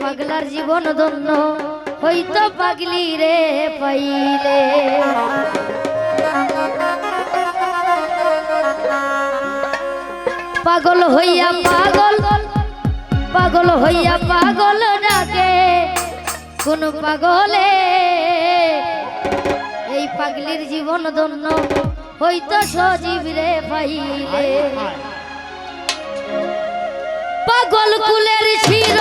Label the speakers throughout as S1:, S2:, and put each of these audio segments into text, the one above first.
S1: পাগলার জীবন ধন্য হইতো পাগলি রে পাইলে। পাগল হইয়া পাগল পাগল হইয়া পাগল ডাকে কোন পাগলে। এই পাগলির জীবন ধন্য হইতো সজীব রে পাইলে। পাগল কুলের ছিল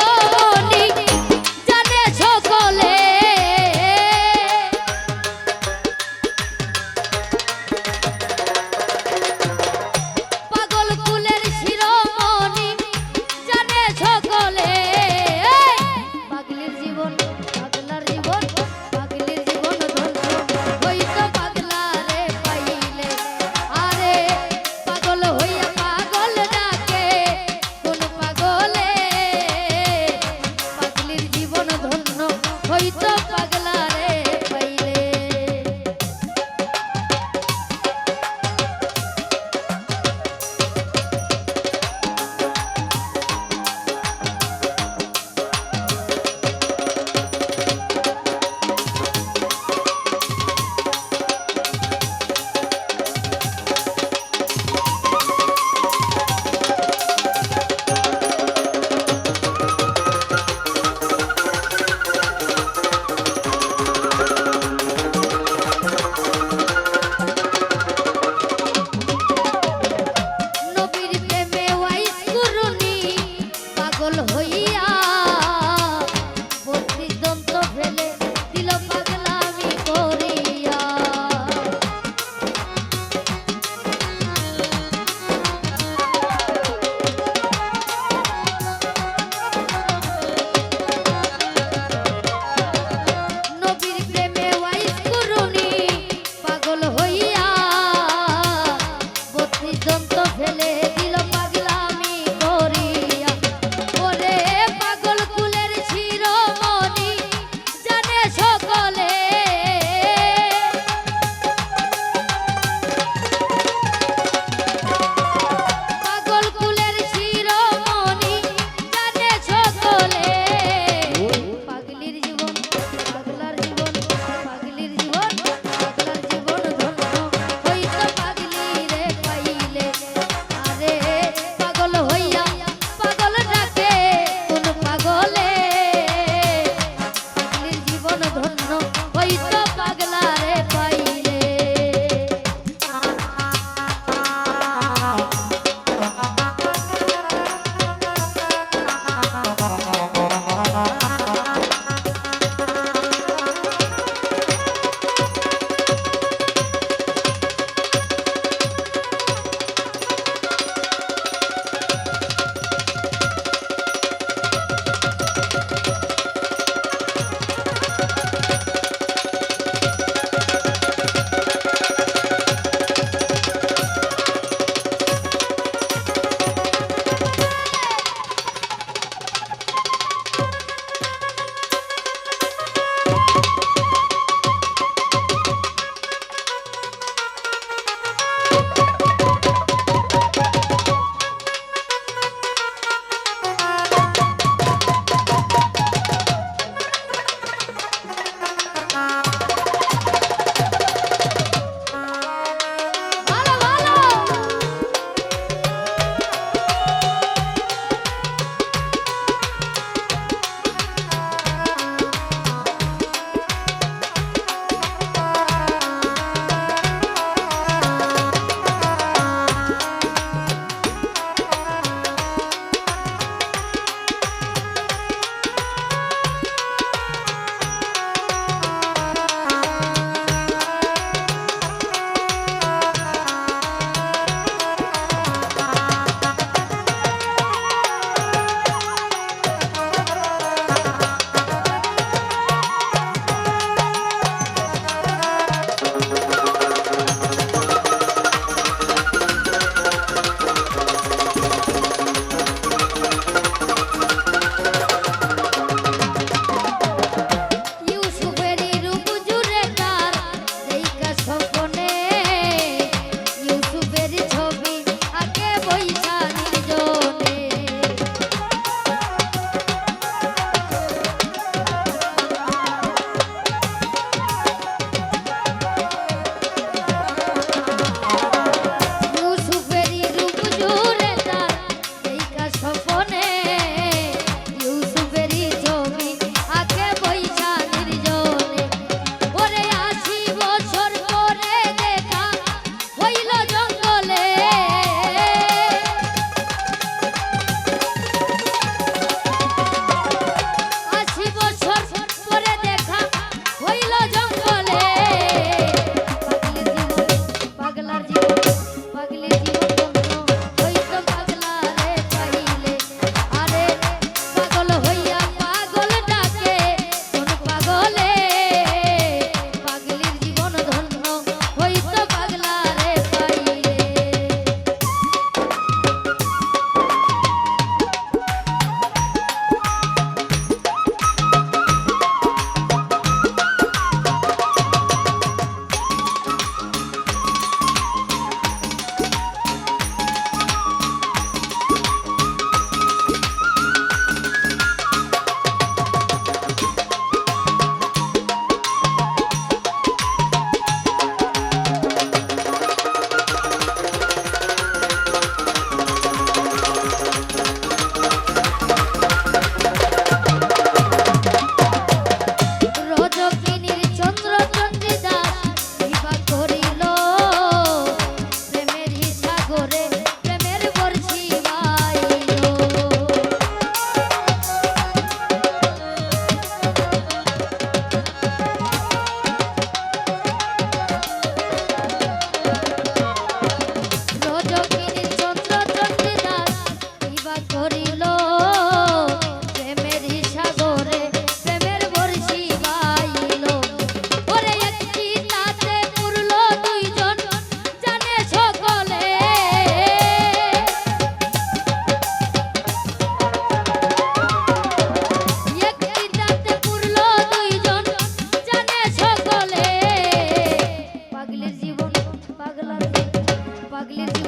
S1: Clerio.